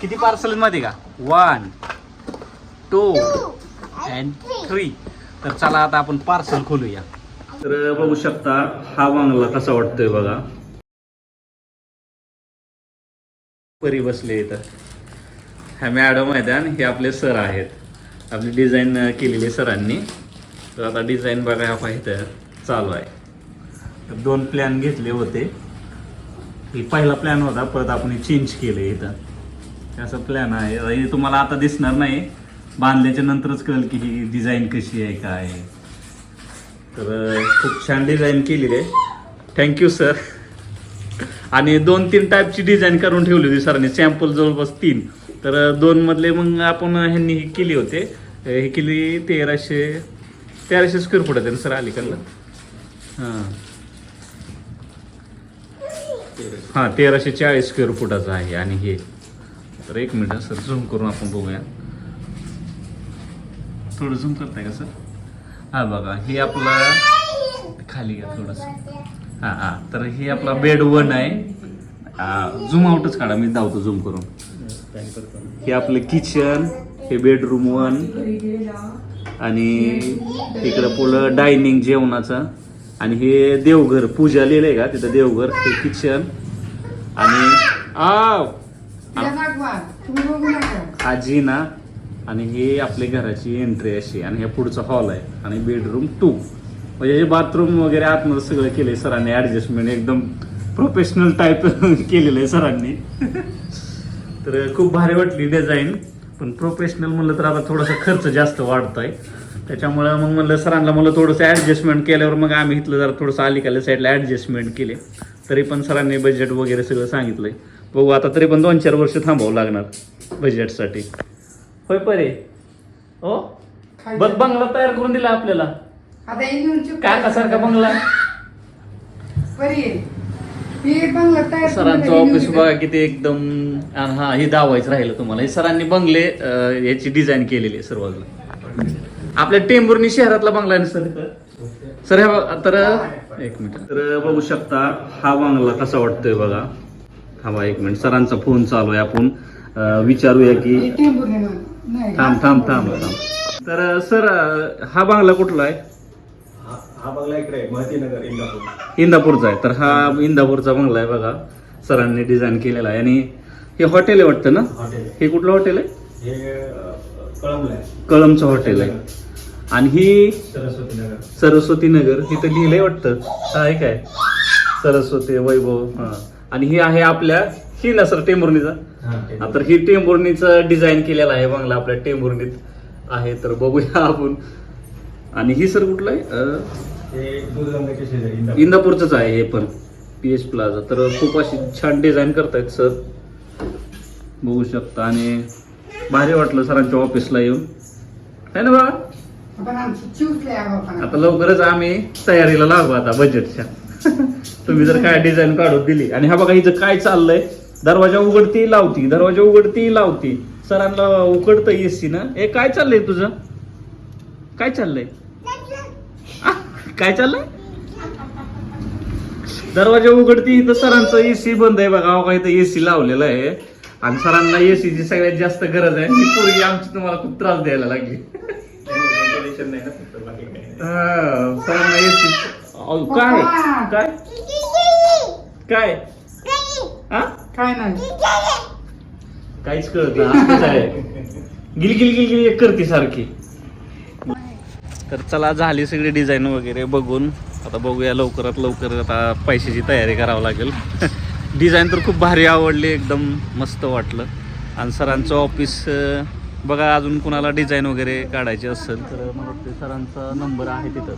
किती पार्सलमध्ये का? वन टू अँड थ्री तर चला आता आपण पार्सल खोलूया. तर बघू शकता हा बांगला कसा वाटतोय बघा. परी बसले इथं. ह्या मॅडम आहेत आणि हे आपले सर आहेत. आपली डिझाईन केलेली सरांनी. तर आता डिझाईन बघा हा पाहिजे चालू आहे. दोन प्लॅन घेतले होते. पहिला प्लॅन होता परत आपण चेंज केलं इथं. असा प्लॅन आहे. हे तुम्हाला आता दिसणार नाही. बांधल्याच्या नंतरच कळेल की ही डिझाईन कशी आहे काय तर खूप छान डिझाईन केलेली आहे. थँक्यू सर आणि दोन तीन टाईपची डिझाईन करून ठेवली होती सरांनी सॅम्पल जवळपास तीन. तर दोनमधले मग आपण ह्यांनी हे केली होते. हे केली तेराशे तेराशे स्क्वेअर फूट आहे ना सर अलीकडलं? हां. हां तेराशे चाळीस स्क्वेअर फुटाचं आहे. आणि हे तर एक मिनिट सर झूम करून आपण बघूया. थोडं झूम करताय का सर हां बघा हे आपला खाली घ्या थोडंसं. हां हां तर हे आपला बेड वन आहे. झूम आउटच काढा मी धावतो झूम करून. हे आपलं किचन हे बेडरूम वन आणि इकडं पुढं डायनिंग जेवणाचं. आणि हे देवघर पूजा लिहिलं आहे का? तिथं देवघर हे किचन आणि आव. आजी ना आणि हे आपल्या घराची एंट्री अशी आणि हे पुढचा हॉल आहे. आणि बेडरूम टू म्हणजे हे बाथरूम वगैरे आतमध्ये सगळं केलंय सरांनी. ऍडजस्टमेंट एकदम प्रोफेशनल टाईप केलेलं आहे सरांनी. तर खूप भारी वाटली डिझाईन पण प्रोफेशनल म्हणलं तर आता थोडासा खर्च जास्त वाढतोय. त्याच्यामुळं मग म्हणलं सरांना म्हणलं थोडंसं ॲडजस्टमेंट केल्यावर मग आम्ही इथलं जरा थोडंसं अलीकडल्या साईडला ॲडजस्टमेंट केले. तरी पण सरांनी बजेट वगैरे सगळं सांगितलंय. बघू आता तरी पण दोन चार वर्ष थांबावं लागणार बजेटसाठी होय परे. हो? बघ बंगला तयार करून दिला आपल्याला. आता इंदूरची काकासारखा बंगला. बरी आहे. ही बंगला तयार करून सरांचं ऑफिस. बघा किती एकदम आणि हा हे दावायचं राहिलं तुम्हाला. हे सरांनी बंगले अं, याची डिझाईन केलेली आहे सर्व आपल्या टेंभुर्णी शहरातला बंगला आहे ना सर? सर हे बघा, तर एक मिनिट. तर बघू शकता हा बंगला कसा वाटतोय बघा. हा बघा एक मिनिट सरांचा फोन चालू आहे आपण विचारूया की थांब थांब थांब थांब. तर सर हा बांगला कुठला आहे? हा हा बंगला इकडे आहे, महतीनगर इंदापूर. इंदापूरचा आहे. तर हा इंदापूरचा बंगला आहे बघा. सरांनी डिझाईन केलेला आहे. आणि हे हॉटेल आहे वाटतं ना? हॉटेल हे कुठलं हॉटेल हे आहे. कळमचं हॉटेल आहे. आणि ही सरस्वती नगर. सरस्वती नगर इथं लिहिलंय वाटतं. आहे काय? सरस्वती वैभव हा. आणि ही आहे आपल्या ही ना सर टेंभुर्णीचा तर ही टेंभुर्णीचं डिझाईन केलेलं आहे बंगला आपल्या टेंभुर्णीत आहे तर बघूया आपण. आणि ही सर कुठलं आहे? हे इंदापूरचंच आहे हे पण. P H plaza. तर खूप अशी छान डिझाईन करतायत सर. बघू शकता. आणि भारी वाटलं सरांच्या ऑफिसला येऊन. है ना बा पण आमची आता लवकरच आम्ही तयारीला लागू आता बजेटच्या तुम्ही जर काय डिझाईन काढून दिली. आणि हा बघा हिचं काय चाललंय? दरवाजा उघडती लावती. दरवाजा उघडती लावती. सरांना उघडतं एसी ना. हे काय चाललंय तुझं? काय चाललंय? काय चाललंय? दरवाजा उघडती इथं सरांचं एसी बंद आहे बघा. अहो, इथं एसी लावलेलं आहे. आणि सरांना एसीची सगळ्यात जास्त गरज आहे. ही पोरगी आमची तुम्हाला खूप त्रास द्यायला लागली. Ventilation नाही ना फक्त बाकी काही? नाही. हा, सरांना एसी काय? काय? काय? हा? काय नाही. काहीच कळत नाही असंच आहे? गिल गिल गिल गिल एक करते सारखी. तर चला झाली सगळी डिझाईन वगैरे बघून. आता बघूया लवकरात लवकर आता पैशाची तयारी करावं लागेल. डिझाईन तर खूप भारी आवडली एकदम मस्त वाटलं. आणि सरांचं ऑफिस बघा अजून कुणाला डिझाईन वगैरे काढायची असेल तर मला वाटतं सरांचा नंबर आहे तिथं.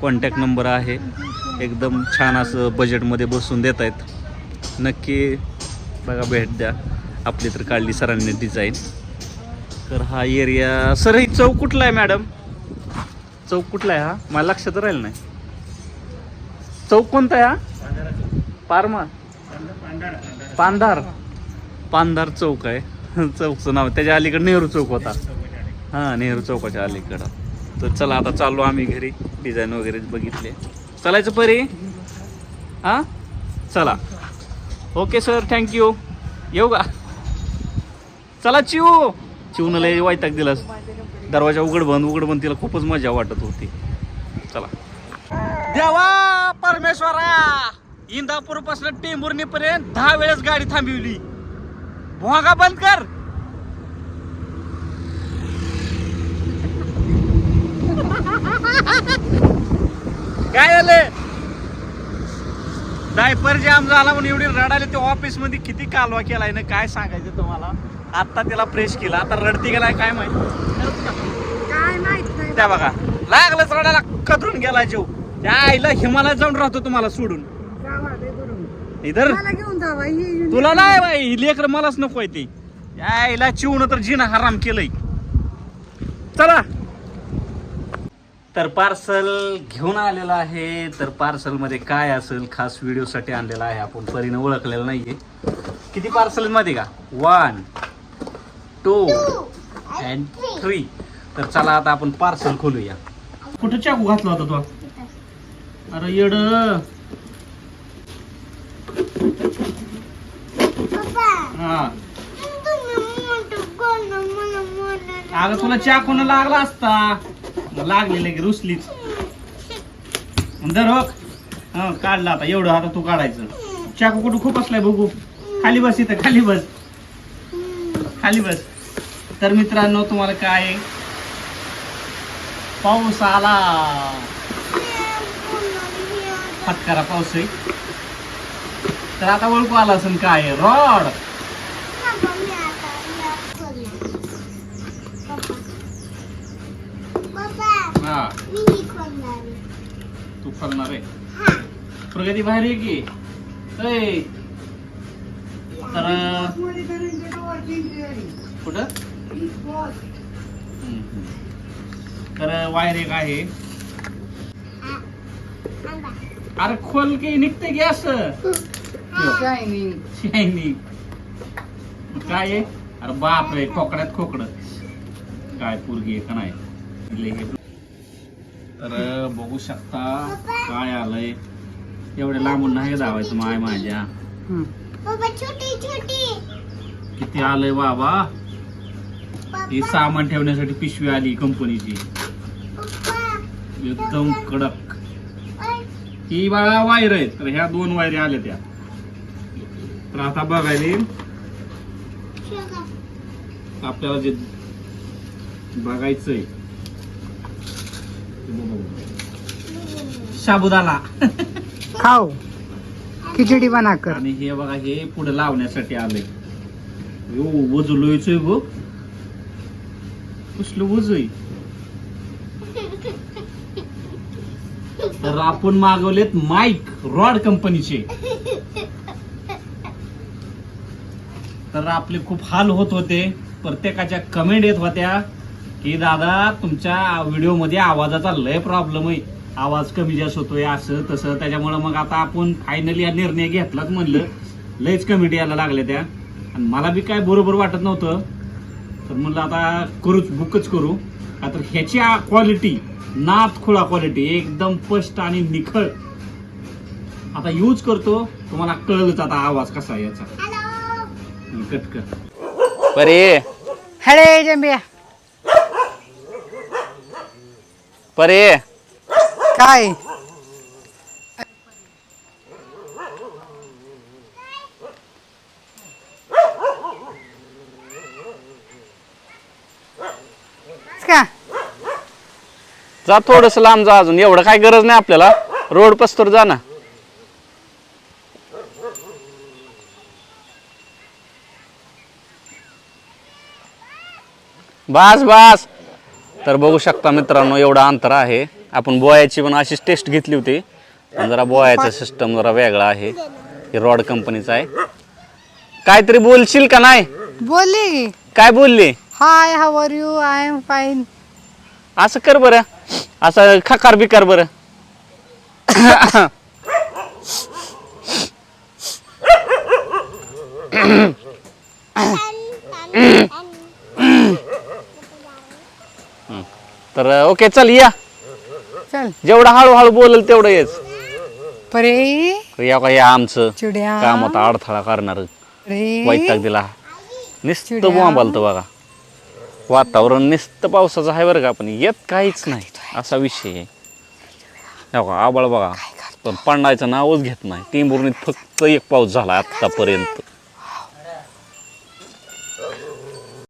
कॉन्टॅक्ट नंबर आहे. एकदम छान असं बजेटमध्ये बसून देत आहेत. नक्की बघा भेट द्या. आपली तर काढली सरांनी डिझाईन तर हा एरिया सर ही चौक कुठला आहे मॅडम चौक कुठला आहे हा? मला लक्षात राहील नाही. चौक कोणता आहे हा? पारमा पांधार. पांधार चौक आहे. चौकचं नाव. त्याच्या अलीकडं नेहरू चौक होता. हां नेहरू चौकाच्या अलीकडं. तर चला आता चाललो आम्ही घरी. डिझाईन वगैरे बघितले. चलायचं परी? हां? चला. Okay sir. थँक्यू येऊ का? चला चिऊ. चिवनं लय वैताग दिलास दरवाजा उघड बंद उघड बंद. तिला खूपच मजा वाटत होती. चला. देवा परमेश्वरा! इंदापूरपासून टेंभुर्णी पर्यंत दहा वेळेस गाडी थांबवली. भोंगा बंद कर. काय झालं? डायपर जाम झाला म्हणून एवढी रडायला ते ऑफिसमध्ये किती कालवा केलाय ना काय सांगायचं तुम्हाला? आता त्याला प्रेस केला. आता रडती गेलाय काय माहिती? काय माहीत नाही. त्या बघा. लागलंच रडायला कदरून गेला जीव. त्या आईला हिमालयात जाऊन राहतो तुम्हाला सोडून. इधर। मला घेऊन ही- तुला नाही बाई ही लेकर मलाच नको आहे ती. आईला चिवून तर जिना हराम केलंय. चला. तर पार्सल घेऊन आलेलं आहे. तर पार्सलमध्ये काय असेल खास व्हिडिओ साठी आणलेलं आहे. आपण परीनं ओळखलेलं नाहीये. किती पार्सलमध्ये का? वन टू अँड थ्री तर चला आता आपण पार्सल खोलूया. कुठं चाकू घातला होता तो? अरे येड हा अगं तुला चाकून लागला असता? लागलेलं की रुसलीच. धर हो काढला आता. एवढं आता तू काढायचं. चाकू कुठं खूप असलाय बघू. खाली बस इथं खाली बस. खाली बस. तर मित्रांनो तुम्हाला काय? आहे? पाऊस आला. फटकारा पाऊस आहे. तर आता ओळखू आला असेल काय? आहे? रॉड. हा तू फलणार आहे. प्रगती बाहेर ये की. ऐ. तर. कुठं. तर वायर एक आहे. अरे खोल की निघते की असं. Shining. शायनिंग काय आहे? अरे बाप रे खोकड्यात खोकड. काय पोरगी आहे का नाही. तर बघू शकता काय आलंय. एवढे लांबून नाही धावायचं माय माझ्या. हम्म. छोटी छोटी. किती आलंय बाबा? ही सामान ठेवण्यासाठी पिशवी आली कंपनीची. एकदम कडक. ही बाळा वायर आहेत. तर ह्या दोन वायरी आल्या त्या. तर आता बघायला आपल्याला जे बघायचंय साबुदाणा खाऊ. खिचडी बना कर. आणि हे बघा हे पुढे लावण्यासाठी आलंय. यो वजू लोयचोय गो कसलं तर आपण मागवलेत माईक रॉड कंपनीचे. तर आपले खूप हाल होत होते प्रत्येकाच्या कमेंट येत होत्या. की दादा तुमच्या व्हिडिओमध्ये आवाजाचा लय प्रॉब्लेम आहे. आवाज कमी जास्त होतोय असं तसं. त्याच्यामुळं मग आता आपण फायनली हा निर्णय घेतलाच म्हणलं. लयच कमेंट यायला लागल्या त्या. आणि मला बी काय बरोबर वाटत नव्हतं. तर म्हणलं आता करूच बुकच करू. का तर ह्याची क्वालिटी नाथ खुळा क्वालिटी एकदम स्पष्ट आणि निखळ. आता यूज करतो. तुम्हाला कळलंच आता आवाज कसा आहे याचा. कटकर परे हळे जंबिया. परे. काय? का? जा थोडस लांब जा अजून. एवढं काय गरज नाही आपल्याला. रोड पस्तोर जा ना. बास बास. तर बघू शकता मित्रांनो एवढं अंतर आहे. आपण बोयाची पण अशीच टेस्ट घेतली होती. पण जरा बोयाचा सिस्टम जरा वेगळा आहे. हे रॉड कंपनीचा आहे. काहीतरी बोलशील का नाही? बोलली. की काय बोलली? Hi how are you I am fine असं कर बरं. असं खकार बिकार बरं. तर ओके चल या. चल. जेवढं हळूहळू बोलल तेवढं येच परे. या का या आमचं. चिड्या. काम होता अडथळा करणार. रे वैताग दिला. नुसतं चिड्या. बोंबालतं बघा. वातावरण नुसतं पावसाचं आहे बरं का पण येत काहीच नाही. असा विषय आहे. हे आबाळ बघा. पण पडायचं नावच घेत नाही. टिंबुर्णीत फक्त एक पाऊस झाला आत्तापर्यंत.